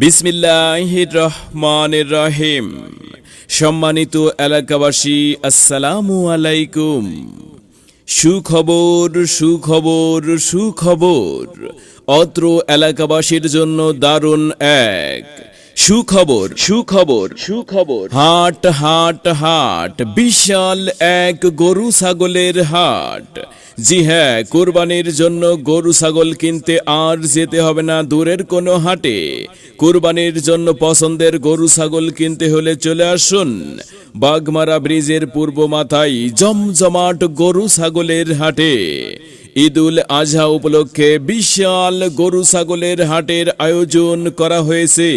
বিসমিল্লাহ রহমানের রহিম। সম্মানিত এলাকাবাসী, আসসালামু আলাইকুম। সুখবর সুখবর সুখবর। অত্র এলাকাবাসীর জন্য দারুণ এক সুখবর সুখবর সুখবর। হাট হাট হাট, বিশাল এক গরু ছাগলের হাট। জি হ্যাঁ কোরবানির জন্য গরু, ছাগল কিনতে আর যেতে হবে না, দূরের কোনো হাটে। কোরবানির জন্য পছন্দের গরু, ছাগল কিনতে হলে চলে আসুন। বাগমারা ব্রিজের পূর্ব মাথায় জমজমাট গরু, ছাগলের হাটে। ঈদুল আজহা উপলক্ষে বিশাল গরু, ছাগলের হাটের আয়োজন করা হয়েছে।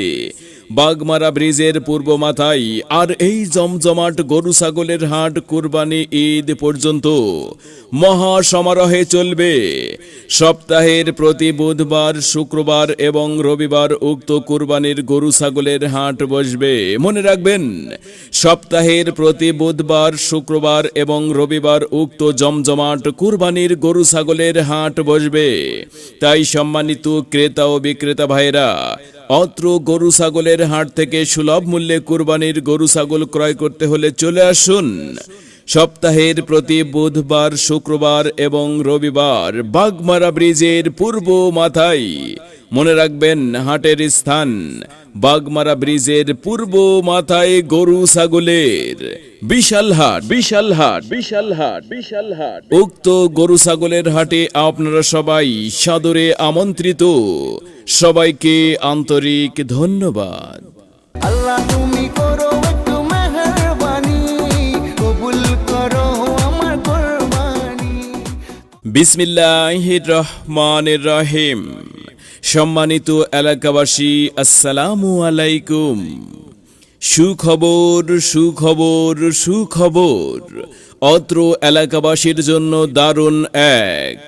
বাগমারা ব্রিজের পূর্ব মাথায় আর এই জমজমাট গরু ছাগলের হাট কুরবানি ঈদ পর্যন্ত মহা সমারোহে চলবে। সপ্তাহের প্রতি বুধবার, শুক্রবার এবং রবিবার উক্ত কুরবানির গরু ছাগলের হাট বসবে। মনে রাখবেন, সপ্তাহের প্রতি বুধবার, শুক্রবার এবং রবিবার উক্ত জমজমাট কুরবানির গরু ছাগলের হাট বসবে। তাই সম্মানিত ক্রেতা ও বিক্রেতা ভাইরা অত্র গরু ছাগলের হাট থেকে সুলভ মূল্যে কুরবানির গরু ছাগল ক্রয় করতে হলে চলে আসুন। সপ্তাহের প্রতি বুধবার, শুক্রবার এবং রবিবার বাগমারা ব্রিজের পূর্ব মাথায় মনে রাখবেন, হাটের স্থান, বাগমারা ব্রিজের পূর্ব মাথায় গরু ছাগলের। বিশাল হাট বিশাল হাট বিশাল হাট বিশাল হাট। উক্ত গরু ছাগলের হাটে আপনারা সবাই সাদরে আমন্ত্রিত। সবাইকে আন্তরিক ধন্যবাদ। আল্লাহ তুমি করো বিসমিল্লাহ রহমানের রহিম সম্মানিত এলাকাবাসী আসসালামু আলাইকুম। সুখবর সুখবর সুখবর। অত্র এলাকাবাসীর জন্য দারুণ এক।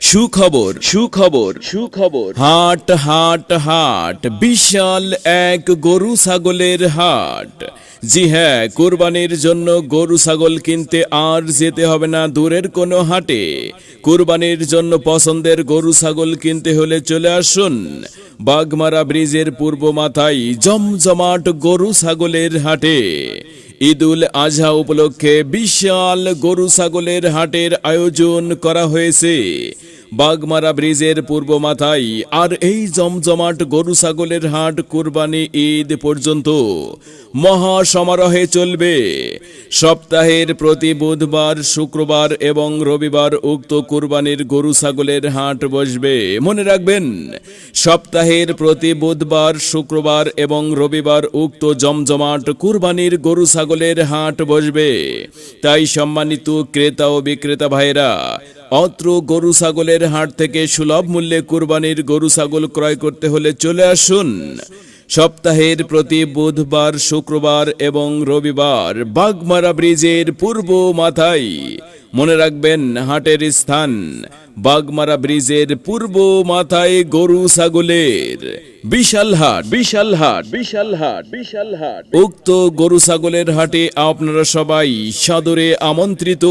সুখবর সুখবর। সুখবর। হাট হাট হাট। বিশাল এক গরু ছাগলের হাট। জি হ্যাঁ কোরবানির জন্য গরু, ছাগল কিনতে আর যেতে হবে না, দূরের কোনো হাটে। কোরবানির জন্য পছন্দের গরু, ছাগল কিনতে হলে চলে আসুন। বাগমারা ব্রিজের পূর্ব মাথায় জমজমাট গরু, ছাগলের হাটে। ঈদুল আজহা উপলক্ষে বিশাল গরু, ছাগলের হাটের আয়োজন করা হয়েছে। বাগমারা ব্রিজের পূর্ব মাথায় আর এই জমজমাট গরু ছাগলের হাট কুরবানি ঈদ পর্যন্ত মহা সমারোহে চলবে। সপ্তাহের প্রতি বুধবার, শুক্রবার এবং রবিবার উক্ত কুরবানির গরু ছাগলের হাট বসবে। মনে রাখবেন, সপ্তাহের প্রতি বুধবার, শুক্রবার এবং রবিবার উক্ত জমজমাট কুরবানির গরু ছাগলের হাট বসবে। তাই সম্মানিত ক্রেতা ও বিক্রেতা ভাইরা অত্র গরু ছাগলের হাট থেকে সুলভ মূল্যে কুরবানির গরু ছাগল ক্রয় করতে হলে চলে আসুন। সপ্তাহের প্রতি বুধবার, শুক্রবার এবং রবিবার বাগমারা ব্রিজের পূর্ব মাথায় মনে রাখবেন, হাটের স্থান, বাগমারা ব্রিজের পূর্ব মাথায় গরু ছাগলের। বিশাল হাট বিশাল হাট বিশাল হাট বিশাল হাট। উক্ত গরু ছাগলের হাটে আপনারা সবাই সাদরে আমন্ত্রিত।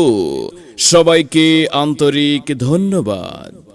সবাইকে আন্তরিক ধন্যবাদ।